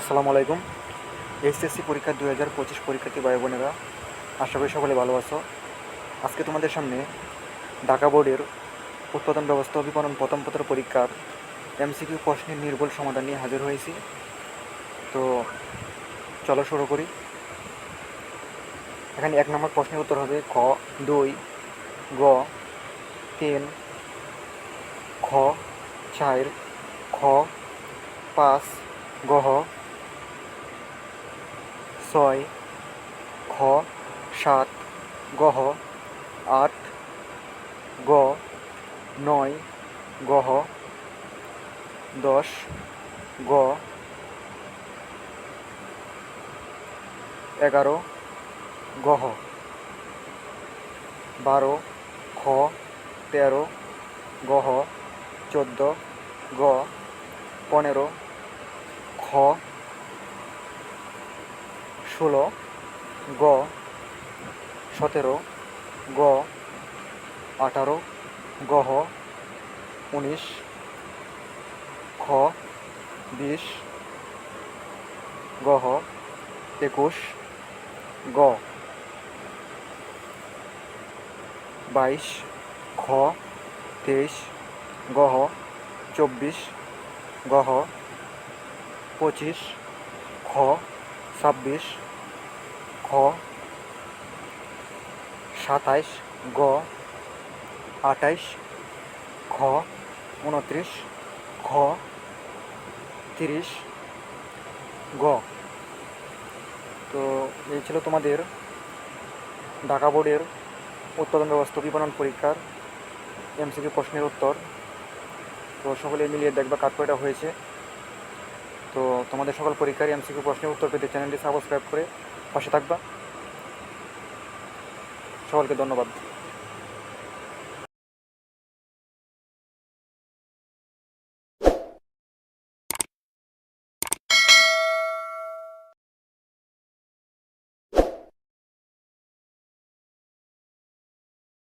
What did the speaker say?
আসসালামু আলাইকুম। এইচএসসি পরীক্ষা দুই হাজার পঁচিশ পরীক্ষার্থী ভাই বোনেরা? আশা করি সকলে ভালো আছো। আজকে তোমাদের সামনে ঢাকা বোর্ডের উৎপাদন ব্যবস্থা বিপণন প্রথম পত্র পরীক্ষার এমসিকিউ প্রশ্নের নির্ভুল সমাধান নিয়ে হাজির হয়েছি। তো চলো শুরু করি। এখানে এক নম্বর প্রশ্নের উত্তর হবে খ, দুই, গ, তিন, খ, চার, খ, পাঁচ গহ ছয় খ সাত গহ আট, গ, নয় গহ দশ, গ, এগারো গহ বারো খ তেরো গহ চোদ্দ, গ, পনেরো, খ ষোলো, গ, সতেরো, গ, আঠারো গহ উনিশ, খ, বিশ গহ একুশ, গ, বাইশ, খ, তেইশ গহ চব্বিশ গহ পঁচিশ, খ, ছাব্বিশ খ, সাতাইশ, গ, আটাইশ, খ, উনত্রিশ খ তিরিশ, গ। তো এই ছিল তোমাদের ঢাকা বোর্ডের উৎপাদন ব্যবস্থা বিপণন পরীক্ষার এমসিকিউ প্রশ্নের উত্তর। তো সকলে মিলিয়ে দেখবা কার কয়টা হয়েছে। তো তোমাদের সকল পরীক্ষার এমসিকিউ প্রশ্নের উত্তর পেতে চ্যানেলটি সাবস্ক্রাইব করে পাশে থাকবা। সকলকে ধন্যবাদ।